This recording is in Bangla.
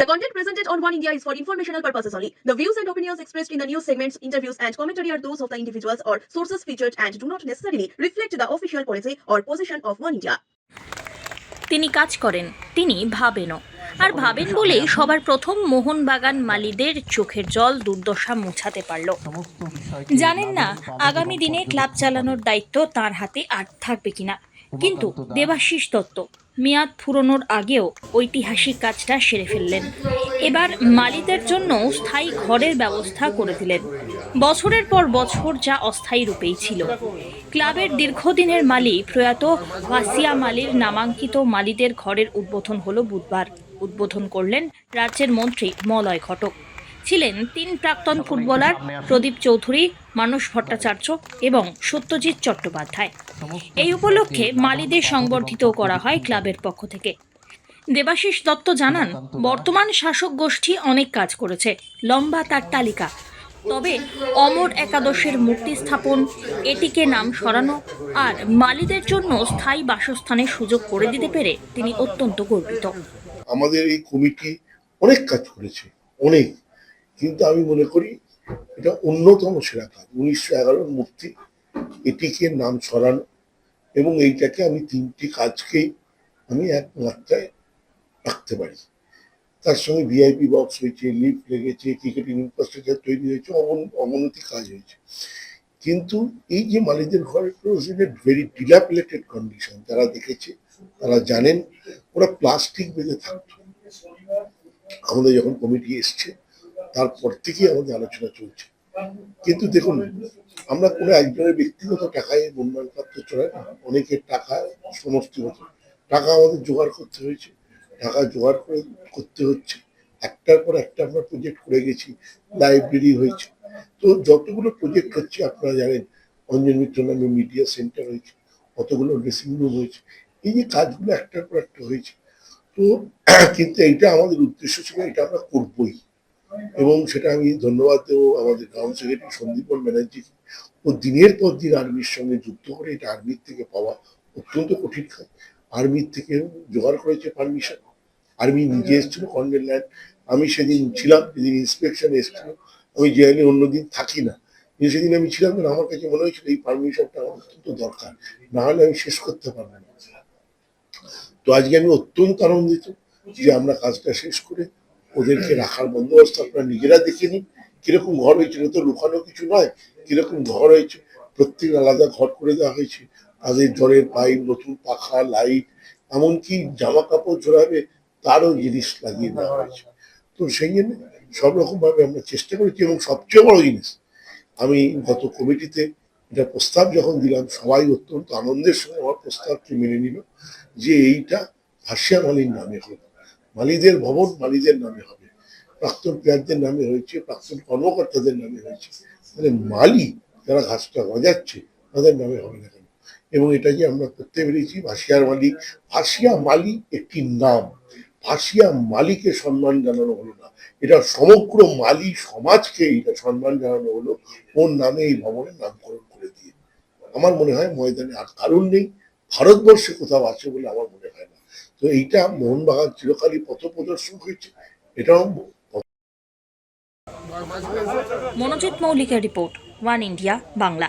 The content presented on One India is for informational purposes only. The views and opinions expressed in the news segments, interviews, and commentary are those of the individuals or sources featured and do not necessarily reflect the official policy or position of One India. তিনি কাজ করেন তিনি ভাবেনও আর ভাবেন বলেই সবার প্রথম মোহনবাগান মালিদের চোখের জল দুর্দশা মুছাতে পারল জানেন না আগামী দিনে ক্লাব চালানোর দায়িত্ব তার হাতে আর থাকবে কিনা কিন্তু দেবাশিস দত্ত মেয়াদ ফুরনোর আগেও ঐতিহাসিক কাজটা সেরে ফেললেন। এবার মালিদের জন্য স্থায়ী ঘরের ব্যবস্থা করে দিলেন। বছরের পর বছর যা অস্থায়ী রূপেই ছিল। ক্লাবের দীর্ঘদিনের মালি প্রয়াত ওয়াসিয়া মালির নামাঙ্কিত মালিদের ঘরের উদ্বোধন হলো বুধবার। উদ্বোধন করলেন রাজ্যের মন্ত্রী মলয় ঘটক। ছিলেন তিন প্রাক্তন ফুটবলার প্রদীপ চৌধুরী মানস ভট্টাচার্য এবং সত্যজিৎ চট্টোপাধ্যায়। এই উপলক্ষে মালিদের সংবর্ধিত করা হয় ক্লাবের পক্ষ থেকে। দেবাশিস দত্ত জানান বর্তমান শাসক গোষ্ঠী অনেক কাজ করেছে লম্বা তার তালিকা। তবে অমর একাদশের মূর্তি স্থাপন এটিকে নাম সরানো আর মালিদের জন্য স্থায়ী বাসস্থানের সুযোগ করে দিতে পেরে তিনি অত্যন্ত গর্বিত। আমাদের এই কমিটি অনেক কাজ করেছে অনেক। কিন্তু আমি মনে করি এটা অন্যতম সেরা কাজ। উনিশশো এগারোর মূর্তি, এটিকে নাম ছড়ানো এবং এইটাকে আমি তিনটি কাজকেই আমি এক মাত্রায় রাখতে পারি। তার সঙ্গে ভিআইপি বক্স হয়েছে লিফট লেগেছে ক্রিকেটিং ইনফ্রাস্ট্রাকচার তৈরি হয়েছে অবনতি কাজ হয়েছে। কিন্তু এই যে মালিদের ঘর ভেরি ডিলাপিলেটেড কন্ডিশন যারা দেখেছে, তারা জানেন, ওরা প্লাস্টিক বেঁধে থাকতো। আমাদের যখন কমিটি এসছে তারপর থেকেই আমাদের আলোচনা চলছে। কিন্তু দেখুন, আমরা কোনো একজনের ব্যক্তিগত টাকায় উন্নয়ন প্রাপ্ত চলে না। অনেকের টাকা সমষ্টিগত টাকা আমাদের জোগাড় করতে হয়েছে। টাকা জোগাড় করে করতে হচ্ছে। একটার পর একটা আমরা প্রজেক্ট করে গেছি লাইব্রেরি হয়েছে। তো যতগুলো প্রজেক্ট হচ্ছে আপনারা জানেন, অঞ্জন মিত্র নামে মিডিয়া সেন্টার হয়েছে কতগুলো ড্রেসিং রুম হয়েছে। এই যে কাজগুলো একটার পর একটা হয়েছে। তো কিন্তু এইটা আমাদের উদ্দেশ্য ছিল, এটা আমরা করবই। এবং সেটা আমি ধন্যবাদ দেবো আমাদের গ্রাউন্ড সেক্রেটারি সন্দীপন ব্যানার্জি ও দিনের পর দিন আর্মির সঙ্গে যুক্ত করে এটা আর্মির থেকে পাওয়া অত্যন্ত কঠিন কাজ। আর্মির থেকে জোগাড় করেছে পারমিশন আর্মি নিজে এসেছিল কর্নেল ল্যান্ড আমি সেদিন ছিলাম যেদিন ইন্সপেকশন এসেছিল। আমি জেলে অন্যদিন থাকি না। কিন্তু সেদিন আমি ছিলাম না আমার কাছে মনে হয়েছিল এই পারমিশনটা আমার অত্যন্ত দরকার। না হলে আমি শেষ করতে পারব না। তো আজকে আমি অত্যন্ত আনন্দিত যে আমরা কাজটা শেষ করে ওদেরকে রাখার বন্দোবস্ত আপনারা নিজেরা দেখে নিন। কীরকম ঘর হয়েছে, এটা তো লুকানো কিছু নয়। কীরকম ঘর হয়েছে প্রত্যেক আলাদা ঘর করে দেওয়া হয়েছে। তাদের জলের পাইপ, নতুন পাখা, লাইট, এমনকি জামা কাপড় ঝোলাবে তারও জিনিস লাগিয়ে দেওয়া হয়েছে। তো সেই জন্য সব রকম ভাবে আমরা চেষ্টা করেছি এবং সবচেয়ে বড় জিনিস, আমি গত কমিটিতে এটা প্রস্তাব যখন দিলাম, সবাই অত্যন্ত আনন্দের সঙ্গে আমার প্রস্তাবটি মেনে নিল যে এইটা ভাসিয়া মালির নামে হবে মালিদের ভবন মালিদের নামে হবে। প্রাক্তন প্লেয়ারদের নামে হয়েছে, প্রাক্তন কর্মকর্তাদের নামে হয়েছে। মানে মালি যারা ঘাসটা বাজাচ্ছে তাদের নামে হবে না কেন? এবং এটা যে আমরা করতে পেরেছি ভাসিয়ার মালি, ভাসিয়া মালি একটি নাম। ভাসিয়া মালিকে সম্মান জানানো হলো না। এটা সমগ্র মালি সমাজকে এটা সম্মান জানানো হলো। ওর নামে এই ভবনের নামকরণ করে দিয়ে। আমার মনে হয় ময়দানে আর কারণ নেই। ভারতবর্ষে কোথাও আছে বলে আমার মনে হয় না। তো এইটা মোহনবাগান চিরকালই পথ প্রদর্শন হয়েছে। এটাও মনোজিৎ মৌলিকের রিপোর্ট ওয়ান ইন্ডিয়া বাংলা।